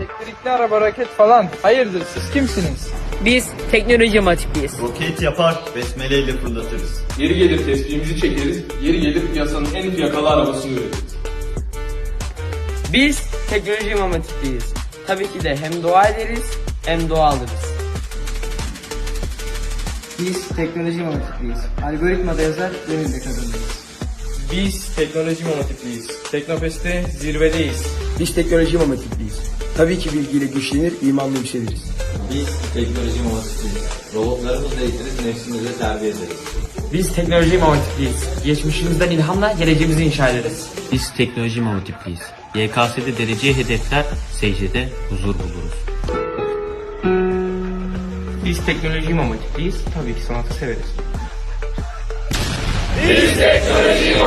Elektrikli araba, raket falan. Hayırdır siz kimsiniz? Biz teknoloji matipliyiz. Roket yapar, besmeleyle fırlatırız. Yeri gelir tespihimizi çekeriz, yeri gelir piyasanın en fiyakalı arabasını üretiriz. Biz teknoloji matipliyiz. Tabii ki de hem dua ederiz hem dua alırız. Biz teknoloji matipliyiz. Algoritmada yazar, gönülde kazanırız. Biz teknoloji monotipliyiz. Teknofest'te zirvedeyiz. Biz teknoloji mamatipliyiz. Tabii ki bilgiyle güçlenir, imanla yükseliriz. Biz teknoloji muhasebeciyiz. Robotlarımızla eğitiriz, nefsimize terbiye ederiz. Biz teknoloji mavatipliyiz. Geçmişimizden ilhamla geleceğimizi inşa ederiz. Biz teknoloji mavatipliyiz. YKS'de dereceye hedefler, secdede huzur buluruz. Biz teknoloji mavatipliyiz. Tabii ki sanatı severiz. Biz teknoloji